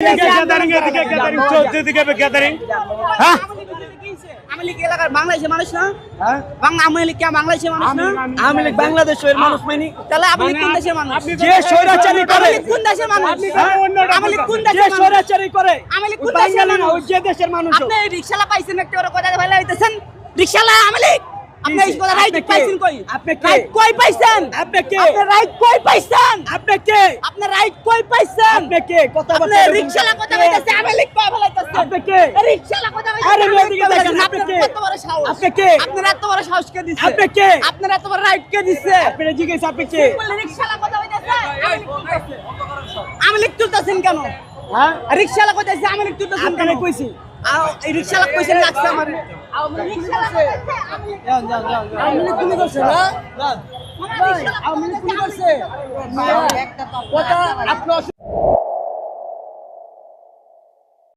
Gathering এদিকে gathering চৌদ্দিকে gathering হ্যাঁ আমি লীগ এলাকার বাংলাদেশের মানুষ না আমি লীগ কে বাংলাদেশের মানুষ না আওয়ামী লীগ বাংলাদেশের মানুষ মানি তাহলে আমি কোন দেশের মানুষ আপনি যে স্বৈরাচারী আমি করে কোন দেশের মানুষ আমি কোন দেশের মানুষ স্বৈরাচারী করে আমি লীগ কোন দেশের না, মানুষ? ওই যে দেশের মানুষ আপনি এই রিকশালা পাইছেন একটা কথা রিকশালা আমি আপনি এই কথা রাইট পাইছেন কই আপনি কে? রাইট কই পাইছেন আপনি কে? আপনি রাইট কই পাইছেন আপনি কে আপনি রাইট কই পাইছেন আপনি কে? কথা আপনি বলতে রিকশালা কথা কইতাছে আমি লীগ কই ফেলাইতাছেন আপনি কে? রিকশালা কথা কইতাছে আরে মেয়ে দিকে দেখেন, আপনি কে? কত বড় সাহস। আপনি কে? আপনার এত বড় সাহস কে দিছে? আপনি কে? আপনার এত বড় রাইট কে দিছে? আপনি জিজ্ঞেস আপনি কে? রিকশালা কথা কইতাছে আমি লীগ তুলতাছেন কেন? হ্যাঁ? রিকশালা কইতাছে আমি লীগ তুলতাছেন কেন? কইছি। রিকশালা কইছেন লাগছে আমার। রিকশালা কইতাছে আমি লীগ যান যান যান আওয়ামী লীগ তুমি করছে না? যান রিকশালা আওয়ামী লীগ তুমি করছে। কথা আপনি